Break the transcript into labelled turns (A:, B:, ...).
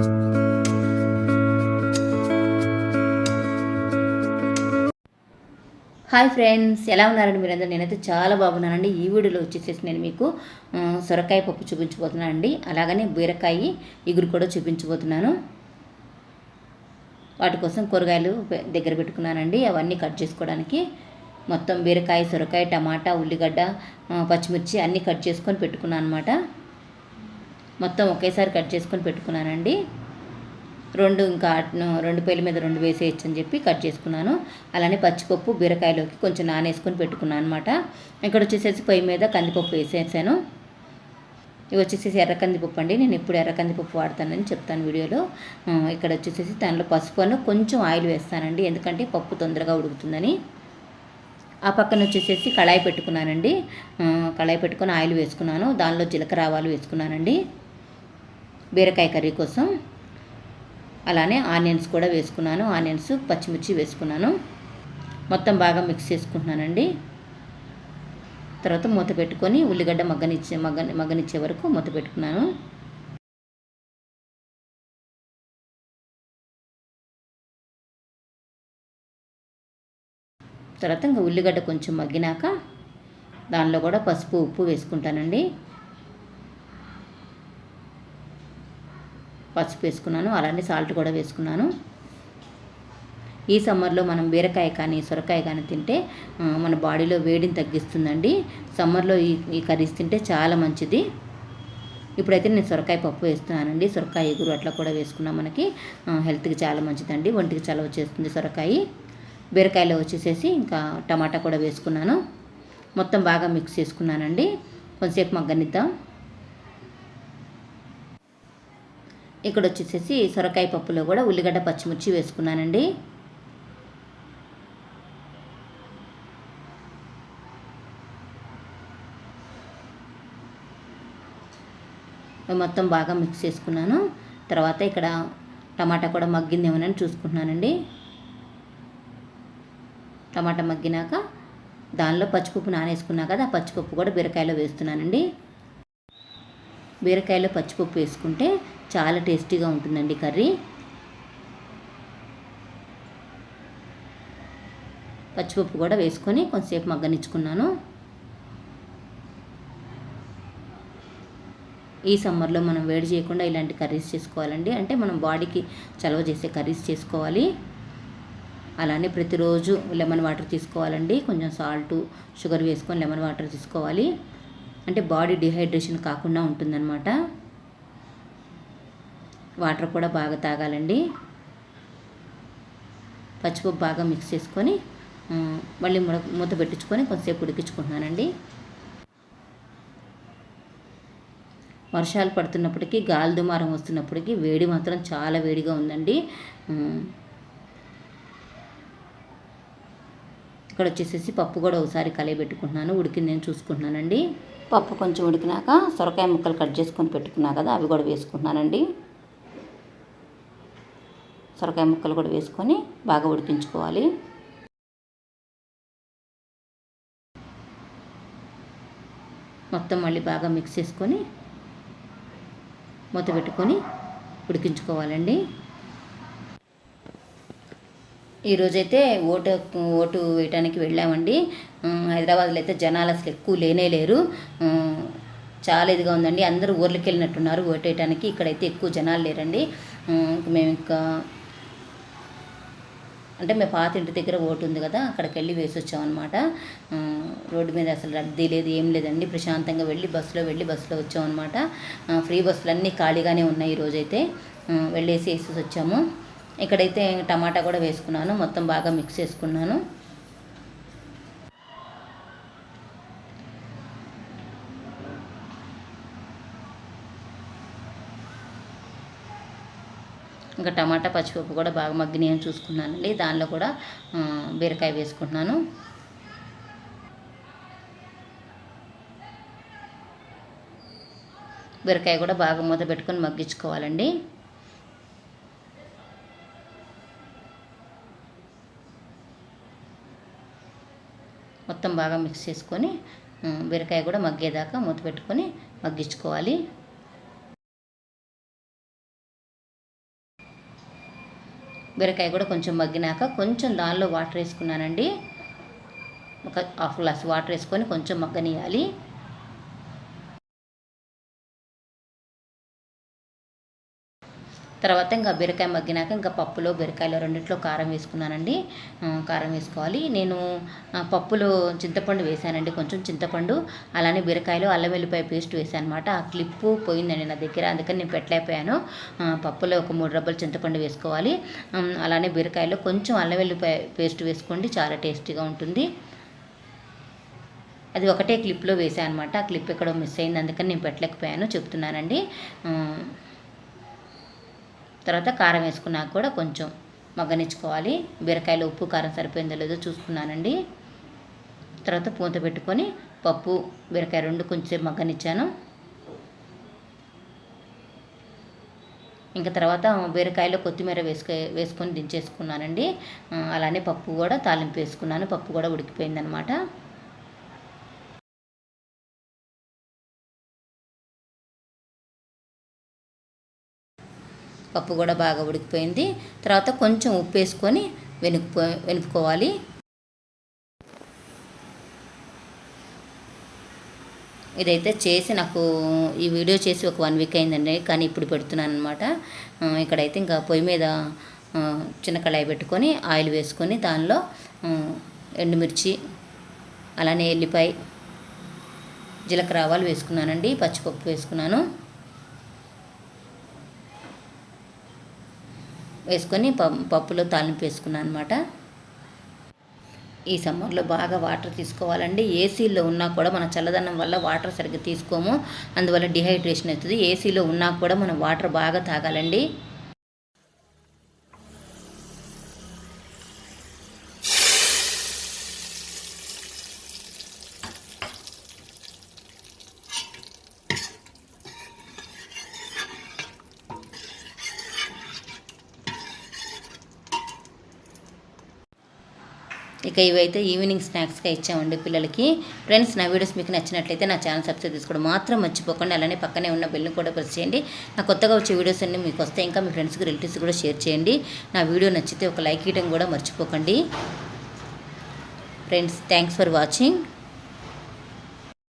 A: Hi friends ఎలా ఉన్నారండి మీరందరూ? నేనైతే చాలా బాగున్నానండి. ఈ వీడియోలో వచ్చేసేసి నేను మీకు సొరకాయ పప్పు చూపించబోతున్నాను అండి అలాగనే బీరకాయ ఇగురు కూడా చూపించబోతున్నాను. వాటి కోసం కూరగాయలు దగ్గర పెట్టుకున్నానండి. అవన్నీ కట్ చేసుకోవడానికి మొత్తం బీరకాయ సొరకాయ టమాటా ఉల్లిగడ్డ పచ్చిమిర్చి అన్నీ కట్ చేసుకొని పెట్టుకున్నాను అనమాట మొత్తం ఒకేసారి కట్ చేసుకొని పెట్టుకున్నానండి. రెండు ఇంకా రెండు పేల మీద రెండు వేసేయచ్చు అని చెప్పి కట్ చేసుకున్నాను. అలానే పచ్చిపప్పు బీరకాయలోకి కొంచెం నానేసుకొని పెట్టుకున్నాను అనమాట ఇక్కడ వచ్చేసేసి పొయ్యి మీద కందిపప్పు వేసేసాను. ఇవి వచ్చేసేసి ఎర్ర కందిపప్పు అండి. నేను ఎప్పుడు ఎర్ర కందిపప్పు వాడతానని చెప్తాను వీడియోలో. ఇక్కడ వచ్చేసేసి దానిలో పసుపు అను కొంచెం ఆయిల్ వేస్తానండి. ఎందుకంటే పప్పు తొందరగా ఉడుకుతుందని. ఆ పక్కన వచ్చేసేసి కళాయి పెట్టుకున్నానండి. కళాయి పెట్టుకొని ఆయిల్ వేసుకున్నాను. దానిలో జీలకర్ర ఆవాలు వేసుకున్నానండి. బీరకాయ కర్రీ కోసం. అలానే ఆనియన్స్ కూడా వేసుకున్నాను. ఆనియన్స్ పచ్చిమిర్చి వేసుకున్నాను. మొత్తం బాగా మిక్స్ చేసుకుంటున్నానండి. తర్వాత మూత పెట్టుకొని ఉల్లిగడ్డ మగ్గనిచ్చే మగ్గ మగ్గనిచ్చే వరకు మూత పెట్టుకున్నాను. తర్వాత ఇంకా ఉల్లిగడ్డ కొంచెం మగ్గినాక దానిలో కూడా పసుపు ఉప్పు వేసుకుంటానండి. పసుపు వేసుకున్నాను అలానే సాల్ట్ కూడా వేసుకున్నాను. ఈ సమ్మర్లో మనం బీరకాయ కానీ సొరకాయ కానీ తింటే మన బాడీలో వేడిని తగ్గిస్తుందండి. సమ్మర్లో ఈ ఈ కర్రీస్ తింటే చాలా మంచిది. ఇప్పుడైతే నేను సొరకాయ పప్పు వేస్తున్నానండి. సొరకాయ ఎగురు అట్లా కూడా వేసుకున్నాం మనకి హెల్త్కి చాలా మంచిదండి. ఒంటికి చలవ చేస్తుంది సొరకాయ. బీరకాయలో వచ్చేసేసి ఇంకా టమాటా కూడా వేసుకున్నాను. మొత్తం బాగా మిక్స్ చేసుకున్నానండి. కొంతసేపు మగ్గనిద్దాం. ఇక్కడ వచ్చేసేసి సొరకాయ పప్పులో కూడా ఉల్లిగడ్డ పచ్చిమిర్చి వేసుకున్నానండి. మొత్తం బాగా మిక్స్ చేసుకున్నాను. తర్వాత ఇక్కడ టమాటా కూడా మగ్గిందేమోనని చూసుకుంటున్నానండి. టమాటా మగ్గినాక దానిలో పచ్చిపప్పు నానేసుకున్నా కదా ఆ పచ్చిపప్పు కూడా బీరకాయలో వేస్తున్నానండి. బీరకాయలో పచ్చిపప్పు వేసుకుంటే చాలా టేస్టీగా ఉంటుందండి కర్రీ. పచ్చిపప్పు కూడా వేసుకొని కొంతసేపు మగ్గనిచ్చుకున్నాను. ఈ సమ్మర్లో మనం వేడి చేయకుండా ఇలాంటి కర్రీస్ చేసుకోవాలండి. అంటే మనం బాడీకి చలవ చేసే కర్రీస్ చేసుకోవాలి. అలానే ప్రతిరోజు లెమన్ వాటర్ తీసుకోవాలండి. కొంచెం సాల్ట్ షుగర్ వేసుకొని లెమన్ వాటర్ తీసుకోవాలి. అంటే బాడీ డిహైడ్రేషన్ కాకుండా ఉంటుందన్నమాట. వాటర్ కూడా బాగా తాగాలండి. పచ్చిపప్పు బాగా మిక్స్ చేసుకొని మళ్ళీ ముడ మూత పెట్టించుకొని కొంతసేపు ఉడికించుకుంటున్నానండి. వర్షాలు పడుతున్నప్పటికీ గాలి దుమారం వస్తున్నప్పటికీ వేడి మాత్రం చాలా వేడిగా ఉందండి. ఇక్కడ వచ్చేసేసి పప్పు కూడా ఒకసారి కలయబెట్టుకుంటున్నాను. ఉడికింది నేను చూసుకుంటున్నానండి. పప్పు కొంచెం ఉడికినాక సొరకాయ ముక్కలు కట్ చేసుకొని పెట్టుకున్నా కదా అవి కూడా వేసుకుంటున్నానండి. సొరకాయ ముక్కలు కూడా వేసుకొని బాగా ఉడికించుకోవాలి. మొత్తం మళ్ళీ బాగా మిక్స్ చేసుకొని మూత పెట్టుకొని ఉడికించుకోవాలండి. ఈరోజైతే ఓటు ఓటు వేయడానికి వెళ్ళామండి. హైదరాబాద్లో అయితే జనాలు అసలు ఎక్కువ లేనే లేరు. చాలా ఇదిగా ఉందండి. అందరూ ఊర్లకి వెళ్ళినట్టున్నారు ఓటు వేయడానికి ఇక్కడైతే ఎక్కువ జనాలు లేరండి. మేము ఇంకా అంటే మేము పాత ఇంటి దగ్గర ఓటు ఉంది కదా అక్కడికి వెళ్ళి వేసి వచ్చామన్నమాట రోడ్డు మీద అసలు రద్దీ లేదు ఏం లేదండి. ప్రశాంతంగా వెళ్ళి బస్సులో వెళ్ళి బస్సులో వచ్చామన్నమాట. ఫ్రీ బస్సులు అన్నీ ఖాళీగానే ఉన్నాయి ఈరోజైతే వెళ్ళేసి వేసేసి వచ్చాము ఇక్కడైతే టమాటా కూడా వేసుకున్నాను. మొత్తం బాగా మిక్స్ చేసుకున్నాను. ఇంకా టమాటా పచ్చిపప్పు కూడా బాగా మగ్గినాయని చూసుకున్నానండి. దానిలో కూడా బీరకాయ వేసుకుంటున్నాను. బీరకాయ కూడా బాగా మూత పెట్టుకొని మగ్గించుకోవాలండి. మొత్తం బాగా మిక్స్ చేసుకొని బీరకాయ కూడా మగ్గేదాకా మూత పెట్టుకొని మగ్గించుకోవాలి. బీరకాయ కూడా కొంచెం మగ్గినాక కొంచెం దానిలో వాటర్ వేసుకున్నానండి. ఒక హాఫ్ గ్లాస్ వాటర్ వేసుకొని కొంచెం మగ్గనియాలి తర్వాత ఇంకా బీరకాయ మగ్గినాక ఇంకా పప్పులో బీరకాయలో రెండిట్లో కారం వేసుకున్నానండి. కారం వేసుకోవాలి. నేను పప్పులో చింతపండు వేసానండి. కొంచెం చింతపండు అలానే బీరకాయలో అల్లం వెల్లిపాయ పేస్ట్ వేసాను అనమాట ఆ క్లిప్పు పోయిందండి నా దగ్గర అందుకని నేను పెట్టలేకపోయాను. పప్పులో ఒక మూడు రబ్బలు చింతపండు వేసుకోవాలి. అలానే బీరకాయలో కొంచెం అల్లం వెల్లిపాయ పేస్ట్ వేసుకోండి చాలా టేస్టీగా ఉంటుంది. అది ఒకటే క్లిప్లో వేసాను అనమాట ఆ క్లిప్ ఎక్కడో మిస్ అయింది అందుకని నేను పెట్టలేకపోయాను చెప్తున్నానండి. తర్వాత కారం వేసుకున్నాక కూడా కొంచెం మగ్గనిచ్చుకోవాలి. బీరకాయలో ఉప్పు కారం సరిపోయిందో లేదో చూసుకున్నానండి. తర్వాత పూత పెట్టుకొని పప్పు బీరకాయ రెండు కొంచెం మగ్గనిచ్చాను. ఇంకా తర్వాత బీరకాయలో కొత్తిమీర వేసుకు వేసుకొని దించేసుకున్నానండి. అలానే పప్పు కూడా తాలింపు వేసుకున్నాను. పప్పు కూడా ఉడికిపోయిందనమాట. పప్పు కూడా బాగా ఉడికిపోయింది. తర్వాత కొంచెం ఉప్పు వేసుకొని వెనుకపో వెనుపుకోవాలి ఇదైతే చేసి నాకు ఈ వీడియో చేసి ఒక వన్ వీక్ అయిందండి. కానీ ఇప్పుడు పెడుతున్నాను అనమాట ఇక్కడైతే ఇంకా పొయ్యి మీద చిన్న కళాయి పెట్టుకొని ఆయిల్ వేసుకొని దానిలో ఎండుమిర్చి అలానే ఎల్లిపాయ జీలకర్ర ఆవాలు వేసుకున్నానండి. పచ్చిపప్పు వేసుకున్నాను. వేసుకొని పప్పులో తాలింపు వేసుకున్నాను అనమాట ఈ సమ్మర్లో బాగా వాటర్ తీసుకోవాలండి. ఏసీలో ఉన్నా కూడా మన చల్లదనం వల్ల వాటర్ సరిగ్గా తీసుకోము. అందువల్ల డిహైడ్రేషన్ అవుతుంది. ఏసీలో ఉన్నా కూడా మనం వాటర్ బాగా తాగాలండి. ఇక ఇవైతే ఈవినింగ్ స్నాక్స్గా ఇచ్చామండి పిల్లలకి. ఫ్రెండ్స్ నా వీడియోస్ మీకు నచ్చినట్లయితే నా ఛానల్ సబ్స్క్రైబ్ చేసుకోవడం మాత్రం మర్చిపోకండి. అలానే పక్కనే ఉన్న బెల్ని కూడా ప్రెస్ చేయండి. నా కొత్తగా వచ్చే వీడియోస్ అన్ని మీకు వస్తే ఇంకా మీ ఫ్రెండ్స్కి రిలేటివ్స్ కూడా షేర్ చేయండి. నా వీడియో నచ్చితే ఒక లైక్ ఇవ్వడం కూడా మర్చిపోకండి. Friends thanks for watching